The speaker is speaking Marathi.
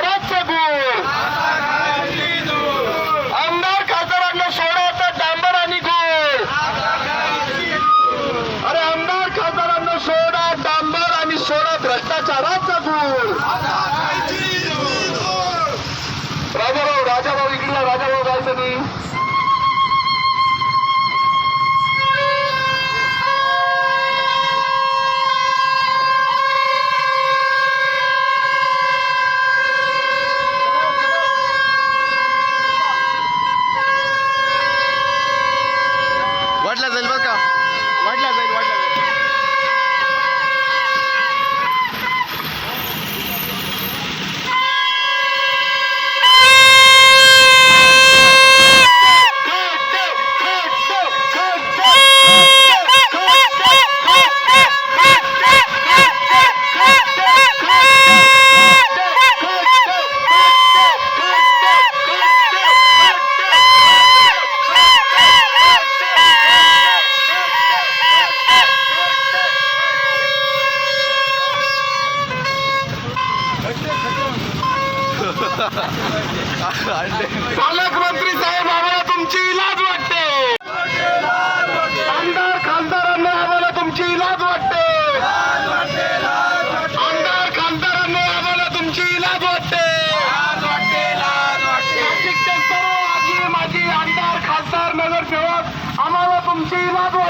घराचं गुळ. आमदार खासदारांना सोडायचा डांबर आणि गुळ. अरे आमदार खासदारांना सोडा डांबर आणि सोडा भ्रष्टाचाराचा गुळ. राजाभाऊ राजाभाऊ इकडला राजाभाऊ जायचं नाही. पालकमंत्री साहेब आम्हाला तुमची इलाज वाटते. आमदार खासदारांना आम्हाला तुमची इलाज वाटते. आमदार खासदारांना आम्हाला तुमची इलाज वाटते. सर्व आजी माझी आमदार खासदार नगरसेवक आम्हाला तुमची इलाज वाटते.